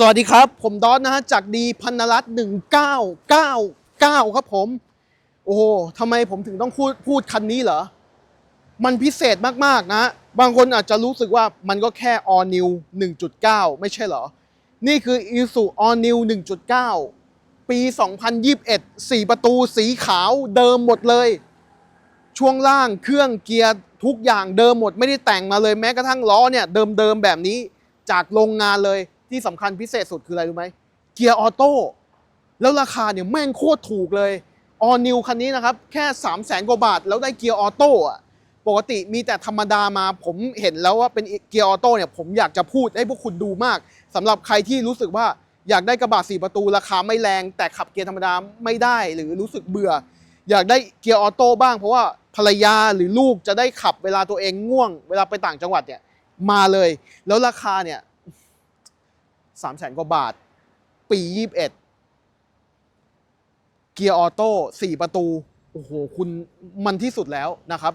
สวัสดีครับ ผมดอนนะฮะจากดีพันรัตน์หนึ่งเก้าเก้าเก้าครับผม โอ้โหทำไมผมถึงต้องพูดพูดคันนี้เหรอ มันพิเศษมากๆนะ บางคนอาจจะรู้สึกว่ามันก็แค่ all new 1.9 ไม่ใช่เหรอ นี่คือ Isuzu all new 1.9 ปี 2021 4 ประตูสีขาวเดิมหมดเลย ช่วงล่างเครื่องเกียร์ทุกอย่างเดิมหมดไม่ได้แต่งมาเลยแม้กระทั่งล้อเนี่ยเดิมๆแบบนี้จากโรงงานเลย ที่สำคัญพิเศษสุดคืออะไรรู้ไหมเกียร์ออโต้แล้วราคาเนี่ยแม่งโคตรถูกเลยออนิวคันนี้นะครับ แค่ 3 0 0แสนกว่าบาท แล้วได้เกียร์ออโต้อะปกติมีแต่ธรรมดามาผมเห็นแล้วว่าเป็นเกียร์ออโต้เนี่ยผมอยากจะพูดให้พวกคุณดูมากสำหรับใครที่รู้สึกว่าอยากได้กระบะสี่ประตูราคาไม่แรง แต่ขับเกียร์ธรรมดาไม่ได้หรือรู้สึกเบื่อ อยากได้เกียร์ออโต้บ้างเพราะว่าภรรยาหรือลูกจะได้ขับเวลาตัวเองง่วง เวลาไปต่างจังหวัดเนี่ยมาเลย แล้วราคาเนี่ย สามแสนกว่าบาท ปียี่สิบเอ็ดเกียร์ออโต้สี่ประตู โอ้โห คุณมันที่สุดแล้วนะครับ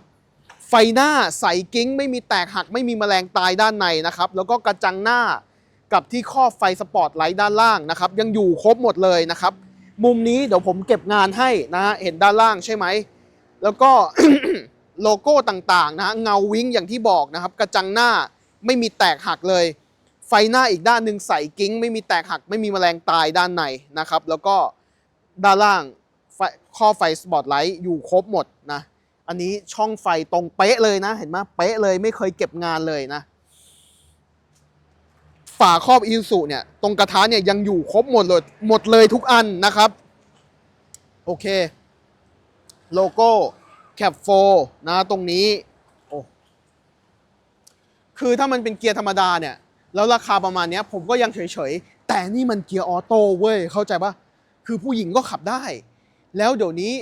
ไฟหน้าใสกิ้ง ไม่มีแตกหัก ไม่มีแมลงตายด้านในนะครับ แล้วก็กระจังหน้ากับที่ครอบไฟสปอร์ตไลท์ด้านล่างนะครับ ยังอยู่ครบหมดเลยนะครับ มุมนี้เดี๋ยวผมเก็บงานให้นะฮะเห็นด้านล่างใช่ไหม แล้วก็โลโก้ต่างๆนะฮะเงาวิ้งอย่างที่บอกนะครับ กระจังหน้าไม่มีแตกหักเลย ไฟหน้าอีกด้านหนึ่งใสกิ้ง ไม่มีแตกหักไม่มีแมลงตายด้านในนะครับ แล้วก็ด้านล่างข้อไฟสปอตไลท์อยู่ครบหมดนะ อันนี้ช่องไฟตรงเป๊ะเลยนะ เห็นไหมเป๊ะเลยไม่เคยเก็บงานเลยนะ ฝาครอบอิ s u เนี่ย ตรงกระทะเนี่ยยังอยู่ครบหมดเลยหมดเลยทุกอันนะครับ โอเค โลโก้แคปโฟนะตรงนี้โอ้คือถ้ามันเป็นเกียร์ธรรมดาเนี่ย แล้วราคาประมาณนี้ผมก็ยังเฉยๆ แต่นี่มันเกียร์ออโต้เว้ย เข้าใจปะคือผู้หญิงก็ขับได้ แล้วเดี๋ยวนี้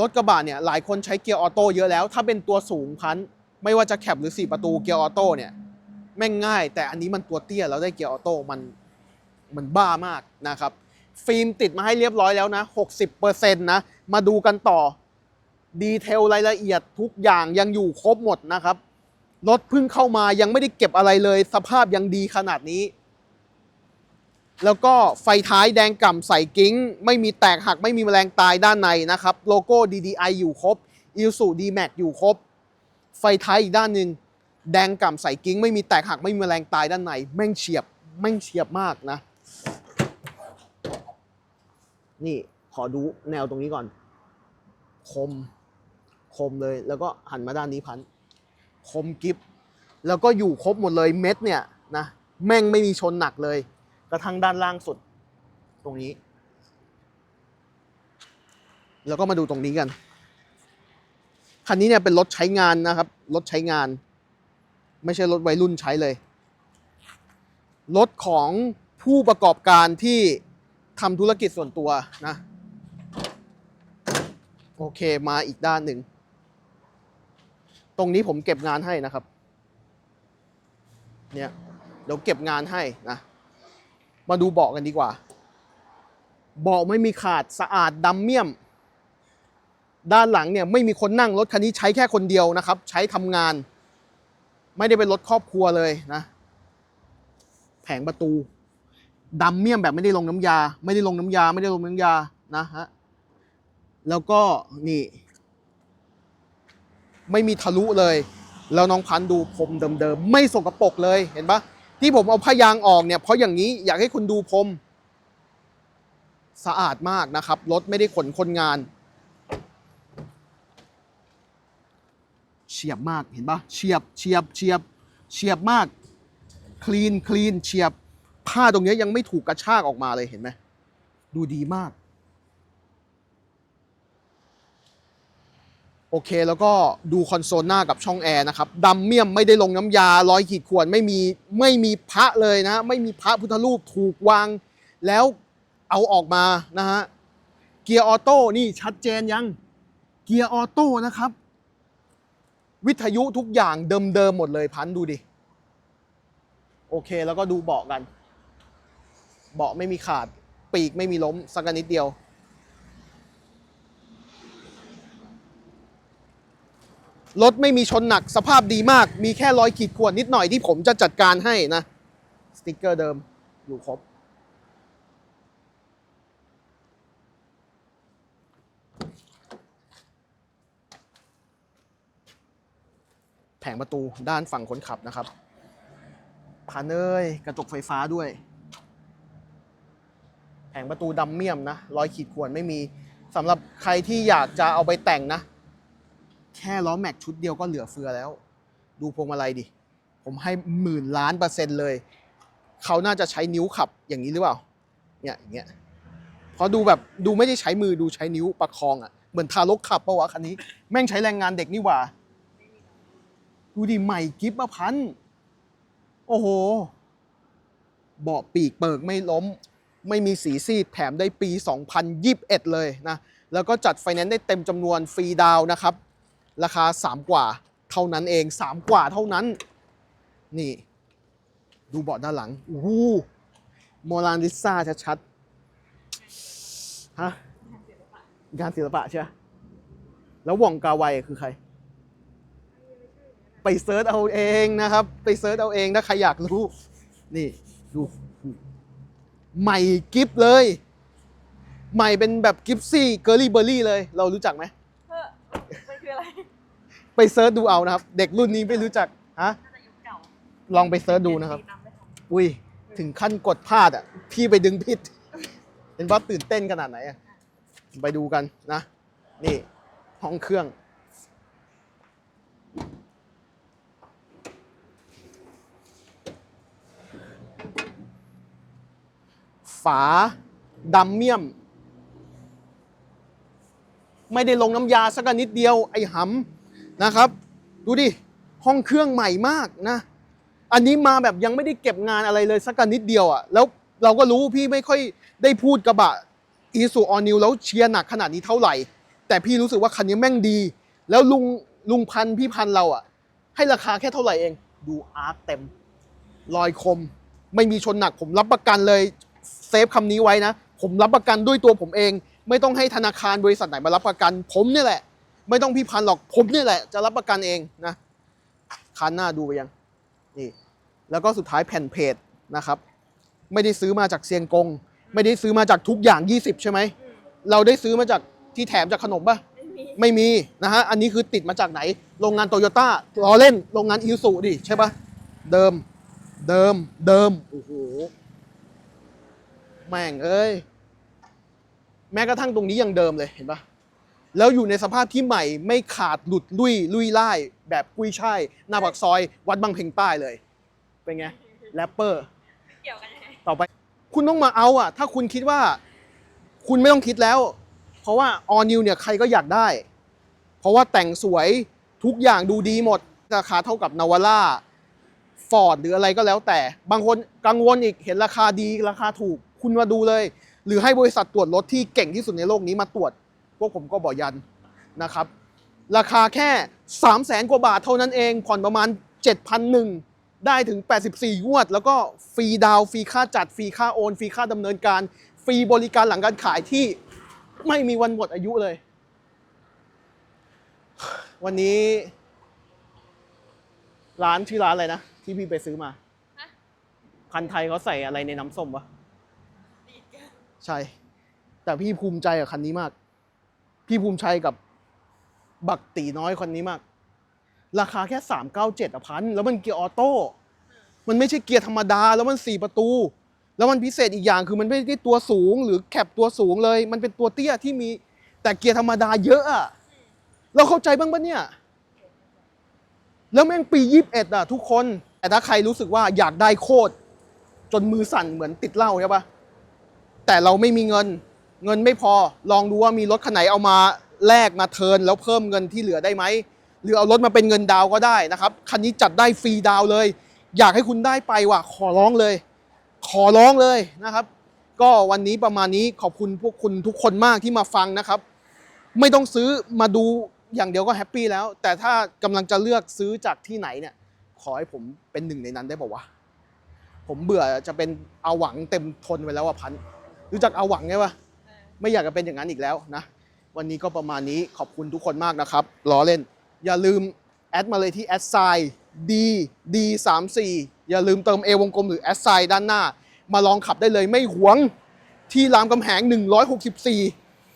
รถกระบะเนี่ยหลายคนใช้เกียร์ออโต้เยอะแล้ว ถ้าเป็นตัวสูงพันไม่ว่าจะแคปหรือ4ประตูเกียร์ออโต้เนี่ยแม่งง่าย แต่อันนี้มันตัวเตี้ยแล้วได้เกียร์ออโต้มันมันบ้ามากนะครับ ฟิล์มติดมาให้เรียบร้อยแล้วนะ 60%นะ มาดูกันต่อดีเทลรายละเอียดทุกอย่างยังอยู่ครบหมดนะครับ รถเพิ่งเข้ามายังไม่ได้เก็บอะไรเลย สภาพยังดีขนาดนี้ แล้วก็ไฟท้ายแดงก่ำใส่กิ้ง ไม่มีแตกหักไม่มีแมลงตายด้านในนะครับ โลโก้ DDI อยู่ครบ i l s u D-Max อยู่ครบ ไฟท้ายอีกด้านหนึ่งแดงก่ำใส่กิ้ง ไม่มีแตกหักไม่มีแมลงตายด้านใน แม่งเฉียบแม่งเฉียบมากนะ นี่ขอดูแนวตรงนี้ก่อน คม คมเลยแล้วก็หันมาด้านนี้พัน คมกิฟแล้วก็อยู่ครบหมดเลยเม็ดเนี่ยนะแม่งไม่มีชนหนักเลย กระทั่งด้านล่างสุดตรงนี้ แล้วก็มาดูตรงนี้กัน คันนี้เนี่ยเป็นรถใช้งานนะครับ รถใช้งาน ไม่ใช่รถวัยรุ่นใช้เลย รถของผู้ประกอบการที่ทำธุรกิจส่วนตัวนะ โอเคมาอีกด้านหนึ่ง ตรงนี้ผมเก็บงานให้นะครับ เนี่ยเดี๋ยวเก็บงานให้นะ มาดูเบาะกันดีกว่า เบาะไม่มีขาดสะอาดดำเมี่ยม ด้านหลังเนี่ยไม่มีคนนั่งรถคันนี้ใช้แค่คนเดียวนะครับ ใช้ทำงาน ไม่ได้เป็นรถครอบครัวเลยนะ แผงประตูดำเมี่ยมแบบไม่ได้ลงน้ำยา ไม่ได้ลงน้ำยา ไม่ได้ลงน้ำยานะฮะแล้วก็นี่ ไม่มีทะลุเลย แล้วน้องพันดูพรมเดิมๆไม่สกปรกเลยเห็นปะที่ผมเอาผ้ายางออกเนี่ยเพราะอย่างนี้อยากให้คุณดูพรมสะอาดมากนะครับรถไม่ได้ขนคนงานเฉียบมากเห็นปะเฉียบเฉียบเฉียบเฉียบมากคลีนคลีนเฉียบผ้าตรงนี้ยังไม่ถูกกระชากออกมาเลยเห็นไหมดูดีมาก โอเค แล้วก็ดูคอนโซลหน้ากับช่องแอร์นะครับดำเมี่ยมไม่ได้ลงน้ำยาร้อยขีดข่วนไม่มีไม่มีพระเลยนะ ไม่มีพระพุทธรูปถูกวาง แล้วเอาออกมานะฮะเกียร์ออโต้นี่ชัดเจนยังเกียร์ออโต้นะครับ วิทยุทุกอย่างเดิมๆหมดเลยพันดูดิ โอเคแล้วก็ดูเบาะกัน เบาะไม่มีขาด ปีกไม่มีล้มสักนิดเดียว รถไม่มีชนหนักสภาพดีมาก มีแค่รอยขีดข่วนนิดหน่อยที่ผมจะจัดการให้นะ สติกเกอร์เดิมอยู่ครบ แผงประตูด้านฝั่งคนขับนะครับผ่านเอ้ยกระจกไฟฟ้าด้วย แผงประตูดำเมี่ยมนะ รอยขีดข่วนไม่มีสำหรับใครที่อยากจะเอาไปแต่งนะ แค่ล้อแม็กชุดเดียวก็เหลือเฟือแล้ว ดูพวงมาลัยดิ ผมให้หมื่นล้านเปอร์เซ็นต์เลย เขาน่าจะใช้นิ้วขับอย่างนี้หรือเปล่า เนี่ยอย่างเงี้ยเพราดูแบบดูไม่ได้ใช้มือดูใช้นิ้วประคองอะ่ะ เหมือนทารกขับปะวะคันนี้ แม่งใช้แรงงานเด็กนี่หว่า ดูดิใหม่กิฟต์มาพัน โอ้โห เบาะปีกเปิกไม่ล้ม ไม่มีสีซีดแถมได้ปี 2021 เลยนะ แล้วก็จัดไฟแนนซ์ได้เต็มจำนวนฟรีดาวนะครับ ราคา 3 กว่าเท่านั้นเอง 3 กว่าเท่านั้น นี่ ดูเบาะด้านหลังโอ้โหโมลานดิซ่าชัดๆฮะงานศิลปะใช่ไหมแล้วว่องกาไวคือใคร ไปเซิร์ชเอาเองนะครับ ไปเซิร์ชเอาเองถ้าใครอยากรู้ นี่ ดู ใหม่กิฟเลย ใหม่เป็นแบบกิฟซี่เกอร์ลี่เบอร์รี่เลย เรารู้จักไหม ออมันคืออะไรไปเซิร์ชดูเอานะครับ เด็กรุ่นนี้ไม่รู้จักฮะน่าจะยุคเก่าลองไปเซิร์ชดูนะครับเปลี่ยนสีดำไม่ทันอุ้ยถึงขั้นกดพลาดอะ พี่ไปดึงผิด เห็นว่าตื่นเต้นขนาดไหนอะ ไปดูกันนะ นี่ห้องเครื่อง ฝาดำเมี่ยม ไม่ได้ลงน้ำยาสักนิดเดียวไอ้หำนะครับ ดูดิห้องเครื่องใหม่มากนะ อันนี้มาแบบยังไม่ได้เก็บงานอะไรเลยสักนิดเดียวอะ่ะแล้วเราก็รู้พี่ไม่ค่อยได้พูดกระบะอีซูออนิวแล้วเชียร์หนักขนาดนี้เท่าไหร่ แต่พี่รู้สึกว่าคันนี้แม่งดี แล้วลุงลุงพันพี่พันเราอะ่ะ ให้ราคาแค่เท่าไหร่เอง ดูอาร์ตเต็มรอยคม ไม่มีชนหนักผมรับประกันเลยเซฟคำนี้ไว้นะ ผมรับประกันด้วยตัวผมเอง ไม่ต้องให้ธนาคารบริษัทไหนมารับประกัน ผมเนี่ยแหละ ไม่ต้องพี่พันธุ์หรอกผมเนี่ยแหละ จะรับประกันเองนะคันหน้าดูไปยังนี่แล้วก็สุดท้ายแผ่นเพจนะครับ ไม่ได้ซื้อมาจากเซียงกง ไม่ได้ซื้อมาจากทุกอย่าง 20 ใช่ไหมเราได้ซื้อมาจากที่แถมจากขนมป่ะไม่มีไม่มีนะฮะอันนี้คือติดมาจากไหน โรงงานโตโยต้ารอเล่นโรงงานอิวสุดิใช่ปะเดิมเดิมเดิมโอ้โหแม่งเอ้ย แม้กระทั่งตรงนี้ยังเดิมเลยเห็นปะแล้วอยู่ในสภาพที่ใหม่ไม่ขาดหลุดลุยลุยไล่ายแบบกุ้ยช่ายหน้าปากซอย วัดบางเพ็งใต้เลย เป็นไงแรปเปอร์เกี่ยวกันยังไงต่อไป คุณต้องมาเอาอะ ถ้าคุณคิดว่า คุณไม่ต้องคิดแล้ว เพราะว่า all new เนี่ยใครก็อยากได้ เพราะว่าแต่งสวยทุกอย่างดูดีหมด ราคาเท่ากับนาวาร่าฟอร์ดหรืออะไรก็แล้วแต่ บางคนกังวลอีกเห็นราคาดีราคาถูก คุณมาดูเลย หรือให้บริษัทตรวจรถที่เก่งที่สุดในโลกนี้มาตรวจ พวกผมก็บอกยันนะครับ ราคาแค่ 3 0 0แสนกว่าบาทเท่านั้นเอง ผ่อนประมาณ 7,001 ได้ถึง 84 งวด แล้วก็ฟรีดาวน์ฟรีค่าจัด ฟรีค่าโอน ฟรีค่าดำเนินการ ฟรีบริการหลังการขายที่ไม่มีวันหมดอายุเลย วันนี้ ร้านชื่อร้านอะไรนะ ที่พี่ไปซื้อมาฮะพันธุ์ไทยเขาใส่อะไรในน้ำส้มวะดีดกัน ใช่ แต่พี่ภูมิใจกับคันนี้มาก พี่ภูมิใจกับบักตีน้อยคันนี้มาก ราคาแค่สามเก้าเจ็ดอะพันแล้วมันเกียร์ออโต้มันไม่ใช่เกียร์ธรรมดาแล้วมันสี่ประตู แล้วมันพิเศษอีกอย่างคือมันไม่ได้ตัวสูงหรือแคปตัวสูงเลย มันเป็นตัวเตี้ยที่มีแต่เกียร์ธรรมดาเยอะอะเราเข้าใจบ้างปะเนี่ย แล้วแม่งปียี่สิบเอ็ดอะทุกคน แต่ถ้าใครรู้สึกว่าอยากได้โคตรจนมือสั่นเหมือนติดเหล้าใช่ปะ แต่เราไม่มีเงิน เงินไม่พอ ลองดูว่ามีรถคันไหนเอามาแลกมาเทินแล้วเพิ่มเงินที่เหลือได้ไหม หรือเอารถมาเป็นเงินดาวก็ได้นะครับ คันนี้จัดได้ฟรีดาวเลย อยากให้คุณได้ไปว่ะ ขอร้องเลย ขอร้องเลยนะครับ ก็วันนี้ประมาณนี้ขอบคุณพวกคุณทุกคนมากที่มาฟังนะครับ ไม่ต้องซื้อมาดูอย่างเดียวก็แฮปปี้แล้ว แต่ถ้ากำลังจะเลือกซื้อจากที่ไหนเนี่ย ขอให้ผมเป็นหนึ่งในนั้นได้ป่าวะผมเบื่อจะเป็นเอาหวังเต็มทนไปแล้วอะพัน รู้จักเอาหวังไงวะไม่อยากจะเป็นอย่างนั้นอีกแล้วนะ วันนี้ก็ประมาณนี้ขอบคุณทุกคนมากนะครับล้อเล่น อย่าลืมแอดมาเลยที่แอดไซน์ d d 3 4อย่าลืมเติม A วงกลมหรือแอดไซน์ด้านหน้า มาลองขับได้เลยไม่หวงที่รามคำแหง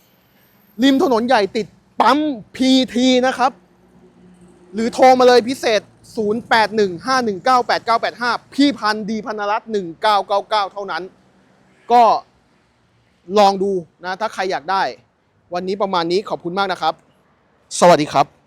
164 ริมถนนใหญ่ติดปั๊ม PT นะครับ หรือโทรมาเลยพิเศษ 0815198985 พี่พันดีพันรัตน์1999 เท่านั้น ก็ ลองดูนะ ถ้าใครอยากได้ วันนี้ประมาณนี้ขอบคุณมากนะครับ สวัสดีครับ